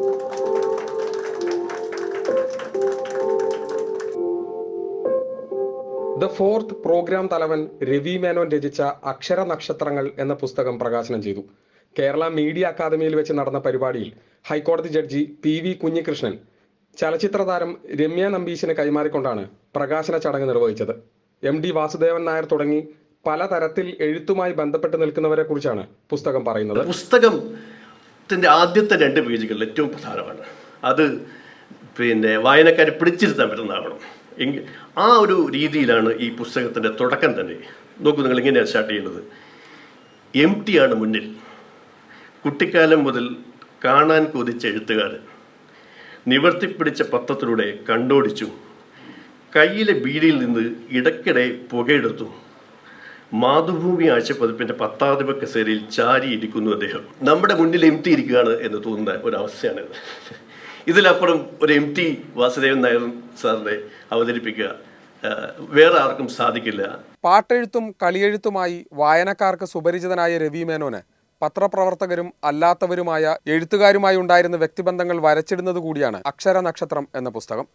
The fourth programme തലവൻ രവി മേനോൻ രചിച്ച അക്ഷര നക്ഷത്രങ്ങൾ എന്ന പുസ്തകം പ്രകാശനം ചെയ്തു. കേരള മീഡിയ അക്കാദമിയിൽ വെച്ച് നടന്ന പരിപാടിയിൽ ഹൈക്കോടതി ജഡ്ജി പി വി കുഞ്ഞികൃഷ്ണൻ ചലച്ചിത്ര താരം രമ്യ നമ്പീശിന് കൈമാറിക്കൊണ്ടാണ് പ്രകാശന ചടങ്ങ് നിർവഹിച്ചത്. എം ഡി വാസുദേവൻ നായർ തുടങ്ങി പലതരത്തിൽ എഴുത്തുമായി ബന്ധപ്പെട്ട് നിൽക്കുന്നവരെ കുറിച്ചാണ് പുസ്തകം പറയുന്നത്. പുസ്തകത്തിന്റെ ആദ്യത്തെ രണ്ട് പേജുകൾ ഏറ്റവും പ്രധാനമാണ്. അത് പിന്നെ വായനക്കാരെ പിടിച്ചിരുത്താൻ പറ്റുന്നതാകണം. എങ്കിൽ ആ ഒരു രീതിയിലാണ് ഈ പുസ്തകത്തിന്റെ തുടക്കം തന്നെ. നോക്കൂ നിങ്ങൾ ഇങ്ങനെയാണ് സ്റ്റാർട്ട് ചെയ്യുന്നത്. എം ടി ആണ് മുന്നിൽ. കുട്ടിക്കാലം മുതൽ കാണാൻ കൊതിച്ച എഴുത്തുകാരൻ നിവർത്തിപ്പിടിച്ച പത്രത്തിലൂടെ കണ്ടോടിച്ചു കയ്യിലെ ബീഡിയിൽ നിന്ന് ഇടയ്ക്കിടെ പുകയെടുത്തു. മാതൃഭൂമി ആഴ്ചപ്പതിപ്പിന്റെ പത്താധിപ കസേരയിൽ ചാരി ഇരിക്കുന്നു അദ്ദേഹം. നമ്മുടെ മുന്നിൽ എം ടി ഇരിക്കുകയാണ് എന്ന് തോന്നുന്ന ഒരവസ്ഥയാണിത് ഇതിലപ്പുറം ഒരു എം ടി വാസുദേവൻ നായർ സാറിനെ അവതരിപ്പിക്കുക വേറെ ആർക്കും സാധിക്കില്ല. പാട്ടെഴുത്തും കളിയെഴുത്തുമായി വായനക്കാർക്ക് സുപരിചിതനായ രവി മേനോന് പത്രപ്രവർത്തകരും അല്ലാത്തവരുമായ എഴുത്തുകാരുമായി ഉണ്ടായിരുന്ന വ്യക്തിബന്ധങ്ങൾ വരച്ചിടുന്നത് കൂടിയാണ് അക്ഷര നക്ഷത്രം എന്ന പുസ്തകം.